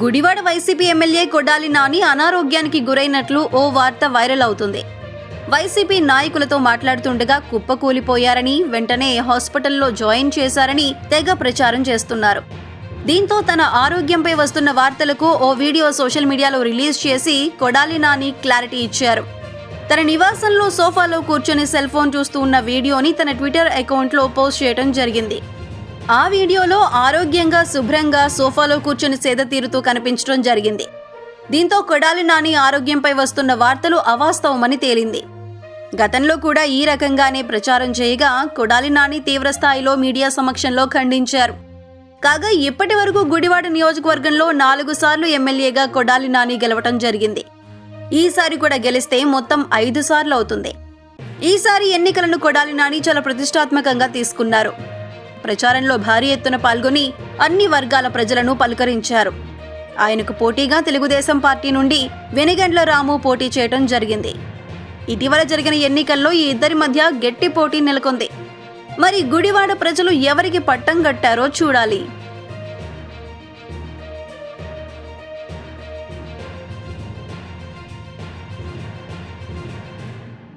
Gudivada YCP MLA Kodali Nani అనారోగ్యానికి గురైనట్లు ఓ వార్త వైరల్ అవుతుంది. వైసీపీ నాయకులతో మాట్లాడుతుండగా కుప్పకూలిపోయారని వెంటనే హాస్పిటల్లో జాయిన్ చేశారని తెగ ప్రచారం చేస్తున్నారు. దీంతో తన ఆరోగ్యంపై వస్తున్న వార్తలకు ఓ వీడియో సోషల్ మీడియాలో రిలీజ్ చేసి కొడాలి నాని క్లారిటీ ఇచ్చారు. తన నివాసంలో సోఫాలో కూర్చొని సెల్ ఫోన్ చూస్తూ ఉన్న వీడియోని తన ట్విట్టర్ అకౌంట్లో పోస్ట్ చేయడం జరిగింది. ఆ వీడియోలో ఆరోగ్యంగా శుభ్రంగా సోఫాలో కూర్చొని సేద తీరుతూ కనిపించడం జరిగింది. దీంతో కొడాలి నాని ఆరోగ్యంపై వస్తున్న వార్తలు అవాస్తవమని తేలింది. గతంలో కూడా ఈ రకంగానే ప్రచారం చేయగా కొడాలి నాని తీవ్రస్థాయిలో మీడియా సమక్షంలో ఖండించారు. కాగా ఇప్పటి వరకు గుడివాడ నియోజకవర్గంలో నాలుగు సార్లు ఎమ్మెల్యేగా కొడాలి నాని గెలవటం జరిగింది. ఈసారి కూడా గెలిస్తే మొత్తం ఐదు సార్లు అవుతుంది. ఈసారి ఎన్నికలను కొడాలి నాని చాలా ప్రతిష్టాత్మకంగా తీసుకున్నారు. ప్రచారంలో భారీ ఎత్తున పాల్గొని అన్ని వర్గాల ప్రజలను పలకరించారు. ఆయనకు పోటీగా తెలుగుదేశం పార్టీ నుండి వెనిగండ్ల రాము పోటీ చేయడం జరిగింది. ఇటీవల జరిగిన ఎన్నికల్లో ఈ ఇద్దరి మధ్య గట్టి పోటీ నెలకొంది. మరి గుడివాడ ప్రజలు ఎవరికి పట్టం కట్టారో చూడాలి.